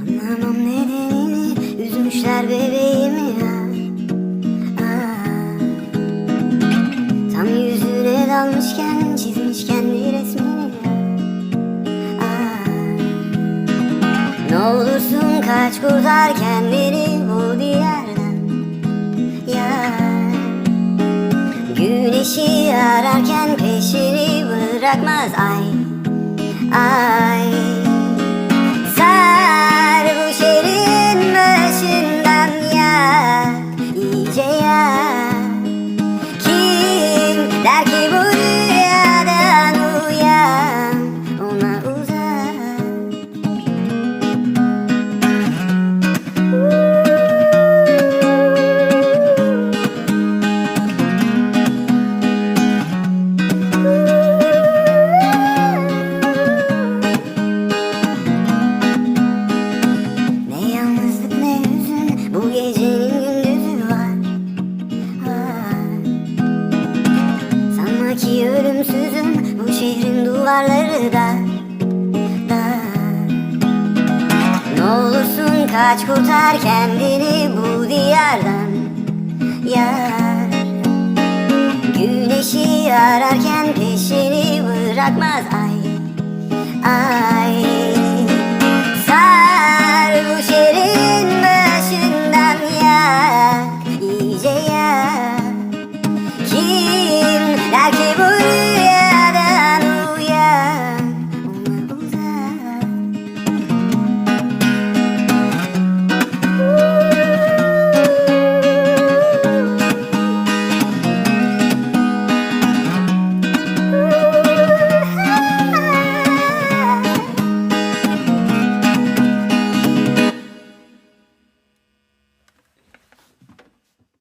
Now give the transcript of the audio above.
Anlamam nedenini yüzüne dalmışken çizmiş kendi resmini. Aa. Ne olursun kaç kurtar kendini bu diyardan ya. Güneşi ararken peşini bırakmaz ay ay. duvarları da, da. Ne olursun kaç kurtar kendini bu diyardan. Yar. Güneşi ararken peşini bırakmaz ay. Ay. Sar bu şerin başından yak iyice yak Kim der ki bu